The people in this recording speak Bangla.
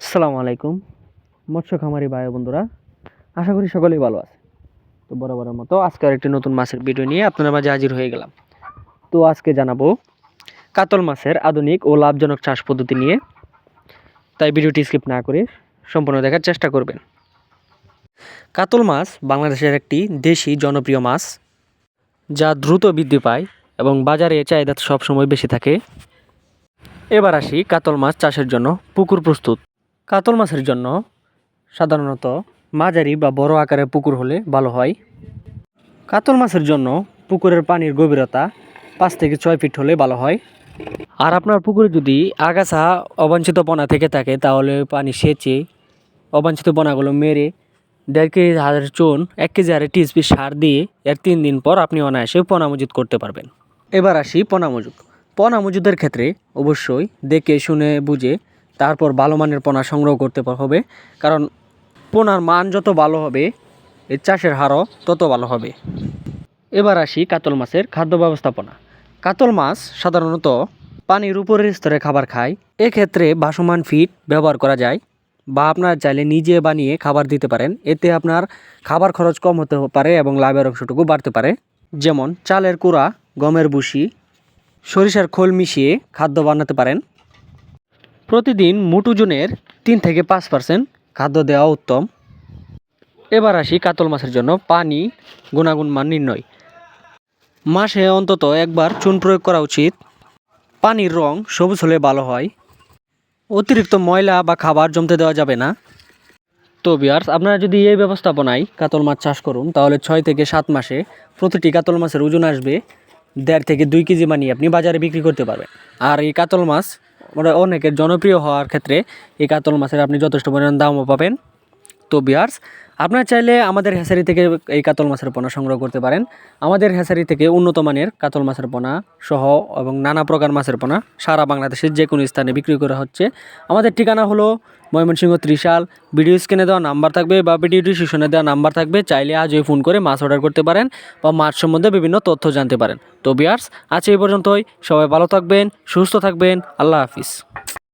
আসসালামু আলাইকুম, মৎস্য খামারি ভাই বন্ধুরা, আশা করি সকলেই ভালো আছে তো বরাবরের মতো আজকে একটি নতুন মাছের ভিডিও নিয়ে আপনাদের মাঝে হাজির হয়ে গেলাম। তো আজকে জানাব কাতল মাছের আধুনিক ও লাভজনক চাষ পদ্ধতি নিয়ে। তাই ভিডিওটি স্কিপ না করে সম্পূর্ণ দেখার চেষ্টা করবেন। কাতল মাছ বাংলাদেশের একটি দেশি জনপ্রিয় মাছ, যা দ্রুত বৃদ্ধি পায় এবং বাজারে চাহিদা সবসময় বেশি থাকে। এবার আসি কাতল মাছ চাষের জন্য পুকুর প্রস্তুত। কাতল মাছের জন্য সাধারণত মাঝারি বা বড় আকারের পুকুর হলে ভালো হয়। কাতল মাছের জন্য পুকুরের পানির গভীরতা পাঁচ থেকে ছয় ফিট হলে ভালো হয়। আর আপনার পুকুরে যদি আগাছা অবাঞ্ছিত পোনা থেকে থাকে, তাহলে পানি সেচে অবাঞ্ছিত পোনাগুলো মেরে দেড় কেজি হাজার চুন, এক কেজি হারে টিএসপি সার দিয়ে এর তিন দিন পর আপনি অনায়াসে পোনা মজুত করতে পারবেন। এবার আসি পোনা মজুত। পোনা মজুদের ক্ষেত্রে অবশ্যই দেখে শুনে বুঝে তারপর ভালো মানের পোনা সংগ্রহ করতে হবে। কারণ পোনার মান যত ভালো হবে এর চাষের হারও তত ভালো হবে। এবার আসি কাতল মাছের খাদ্য ব্যবস্থাপনা। কাতল মাছ সাধারণত পানির উপরের স্তরে খাবার খায়। এক্ষেত্রে ভাসমান ফিড ব্যবহার করা যায় বা আপনার চাইলে নিজে বানিয়ে খাবার দিতে পারেন। এতে আপনার খাবার খরচ কম হতে পারে এবং লাভের অংশটুকু বাড়তে পারে। যেমন চালের কুড়া, গমের বুসি সরিষার খোল মিশিয়ে খাদ্য বানাতে পারেন। প্রতিদিন মোট ওজনের তিন থেকে পাঁচ পার্সেন্ট খাদ্য দেওয়া উত্তম। এবার আসি কাতল মাছের জন্য পানি গুণাগুণ মান নির্ণয়। মাসে অন্তত একবার চুন প্রয়োগ করা উচিত। পানির রং সবুজ হলে ভালো হয়। অতিরিক্ত ময়লা বা খাবার জমতে দেওয়া যাবে না। তো বিয়ার্স আপনারা যদি এই ব্যবস্থাপনায় কাতল মাছ চাষ করুন, তাহলে ছয় থেকে সাত মাসে প্রতিটি কাতল মাছের ওজন আসবে দেড় থেকে দুই কেজি বানিয়ে আপনি বাজারে বিক্রি করতে পারবেন। আর এই কাতল মাছ ওরা অনেকের জনপ্রিয় হওয়ার ক্ষেত্রে এই কাতল মাছের আপনি যথেষ্ট পরিমাণ দামও পাবেন। তো বিয়ার্স, আপনারা চাইলে আমাদের হ্যাসারি থেকে এই কাতল মাছের পোনা সংগ্রহ করতে পারেন। আমাদের হ্যাসারি থেকে উন্নত মানের কাতল মাছের পোনা সহ এবং নানা প্রকার মাছের পোনা সারা বাংলাদেশের যে কোনো স্থানে বিক্রি করা হচ্ছে। আমাদের ঠিকানা হলো ময়মনসিংহ ত্রিশাল, ভিডিও স্ক্রিনে দেওয়া নাম্বার থাকবে বা ভিডিও ডিসক্রিপশনে দেওয়া নাম্বার থাকবে, চাইলে আজই ফোন করে মাছ অর্ডার করতে পারেন বা মাছ সম্বন্ধে বিভিন্ন তথ্য জানতে পারেন। তো বিয়ার্স, আজ এই পর্যন্তই। সবাই ভালো থাকবেন, সুস্থ থাকবেন। আল্লাহ হাফিজ।